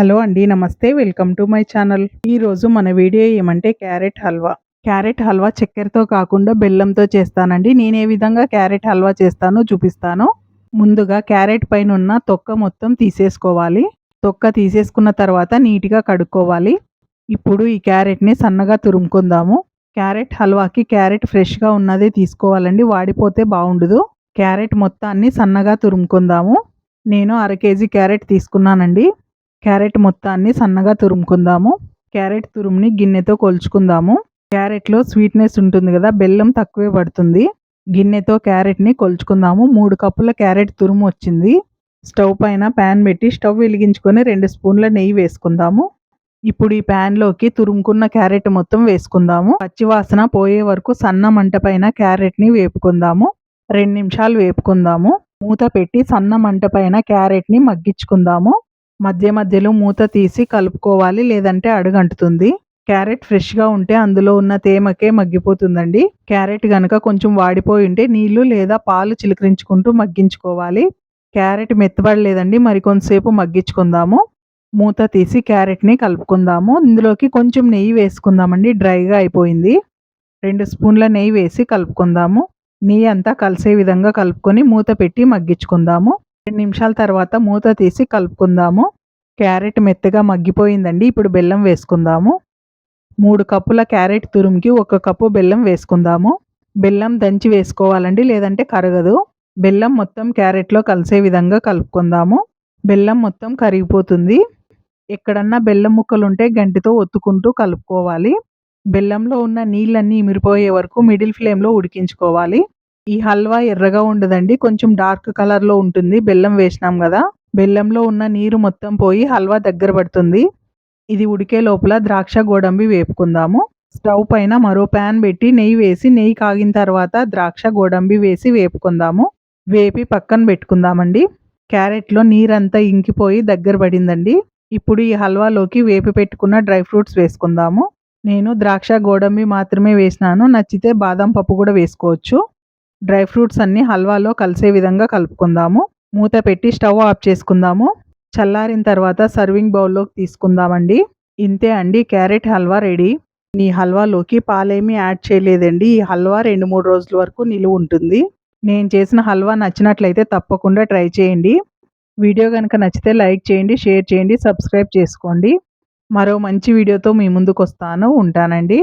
Hello అండి నమస్తే. Welcome to my channel. ఈరోజు మన వీడియో ఏమంటే క్యారెట్ హల్వా. క్యారెట్ హల్వా చక్కెరతో కాకుండా బెల్లంతో చేస్తానండి. నేను ఏ విధంగా క్యారెట్ హల్వా చేస్తానో చూపిస్తాను. ముందుగా క్యారెట్ పైన ఉన్న తొక్క మొత్తం తీసేసుకోవాలి. తొక్క తీసేసుకున్న తర్వాత నీట్గా కడుక్కోవాలి. ఇప్పుడు ఈ క్యారెట్ని సన్నగా తురుముకుందాము. క్యారెట్ హల్వాకి క్యారెట్ ఫ్రెష్గా ఉన్నదే తీసుకోవాలండి. వాడిపోతే బాగుండదు. క్యారెట్ మొత్తాన్ని సన్నగా తురుముకుందాము. నేను అర కేజీ క్యారెట్ తీసుకున్నానండి. క్యారెట్ మొత్తాన్ని సన్నగా తురుముకుందాము. క్యారెట్ తురుముని గిన్నెతో కొలుచుకుందాము. క్యారెట్లో స్వీట్నెస్ ఉంటుంది కదా బెల్లం తక్కువే పడుతుంది. గిన్నెతో క్యారెట్ని కొలుచుకుందాము. మూడు కప్పుల క్యారెట్ తురుము వచ్చింది. స్టవ్ పైన ప్యాన్ పెట్టి స్టవ్ వెలిగించుకొని రెండు స్పూన్ల నెయ్యి వేసుకుందాము. ఇప్పుడు ఈ ప్యాన్లోకి తురుముకున్న క్యారెట్ మొత్తం వేసుకుందాము. పచ్చివాసన పోయే వరకు సన్న మంట పైన క్యారెట్ని వేపుకుందాము. రెండు నిమిషాలు వేపుకుందాము. మూత పెట్టి సన్న మంట పైన క్యారెట్ని మగ్గించుకుందాము. మధ్య మధ్యలో మూత తీసి కలుపుకోవాలి లేదంటే అడుగంటుతుంది. క్యారెట్ ఫ్రెష్గా ఉంటే అందులో ఉన్న తేమకే మగ్గిపోతుందండి. క్యారెట్ కనుక కొంచెం వాడిపోయి ఉంటే నీళ్ళు లేదా పాలు చిలకరించుకుంటూ మగ్గించుకోవాలి. క్యారెట్ మెత్తబడలేదండి మరి కొంతసేపు మగ్గించుకుందాము. మూత తీసి క్యారెట్ని కలుపుకుందాము. ఇందులోకి కొంచెం నెయ్యి వేసుకుందామండి డ్రైగా అయిపోయింది. రెండు స్పూన్ల నెయ్యి వేసి కలుపుకుందాము. నెయ్యి అంతా కలిసే విధంగా కలుపుకొని మూత పెట్టి మగ్గించుకుందాము. రెండు నిమిషాల తర్వాత మూత తీసి కలుపుకుందాము. క్యారెట్ మెత్తగా మగ్గిపోయిందండి. ఇప్పుడు బెల్లం వేసుకుందాము. మూడు కప్పుల క్యారెట్ తురుముకి ఒక కప్పు బెల్లం వేసుకుందాము. బెల్లం దంచి వేసుకోవాలండి లేదంటే కరగదు. బెల్లం మొత్తం క్యారెట్లో కలిసే విధంగా కలుపుకుందాము. బెల్లం మొత్తం కరిగిపోతుంది. ఎక్కడన్నా బెల్లం ముక్కలు ఉంటే గంటితో ఒత్తుకుంటూ కలుపుకోవాలి. బెల్లంలో ఉన్న నీళ్ళన్నీ ఇమిరిపోయే వరకు మిడిల్ ఫ్లేమ్లో ఉడికించుకోవాలి. ఈ హల్వా ఎర్రగా ఉండదండి. కొంచెం డార్క్ కలర్లో ఉంటుంది. బెల్లం వేసినాం కదా. బెల్లంలో ఉన్న నీరు మొత్తం పోయి హల్వా దగ్గర పడుతుంది. ఇది ఉడికే లోపల ద్రాక్ష గోడంబి వేపుకుందాము. స్టవ్ పైన మరో ప్యాన్ పెట్టి నెయ్యి వేసి నెయ్యి కాగిన తర్వాత ద్రాక్ష గోడంబి వేసి వేపుకుందాము. వేపి పక్కన పెట్టుకుందామండి. క్యారెట్లో నీరంతా ఇంకిపోయి దగ్గర పడిందండి. ఇప్పుడు ఈ హల్వాలోకి వేపి పెట్టుకున్న డ్రై ఫ్రూట్స్ వేసుకుందాము. నేను ద్రాక్ష గోడంబి మాత్రమే వేసినాను. నచ్చితే బాదం పప్పు కూడా వేసుకోవచ్చు. డ్రై ఫ్రూట్స్ అన్నీ హల్వాలో కలిసే విధంగా కలుపుకుందాము. మూత పెట్టి స్టవ్ ఆఫ్ చేసుకుందాము. చల్లారిన తర్వాత సర్వింగ్ బౌల్లోకి తీసుకుందామండి. ఇంతే అండి క్యారెట్ హల్వా రెడీ. ఈ హల్వాలోకి పాలేమీ యాడ్ చేయలేదండి. ఈ హల్వా రెండు మూడు రోజుల వరకు నిలువ ఉంటుంది. నేను చేసిన హల్వా నచ్చినట్లయితే తప్పకుండా ట్రై చేయండి. వీడియో కనుక నచ్చితే లైక్ చేయండి షేర్ చేయండి సబ్స్క్రైబ్ చేసుకోండి. మరో మంచి వీడియోతో మీ ముందుకు వస్తాను ఉంటానండి.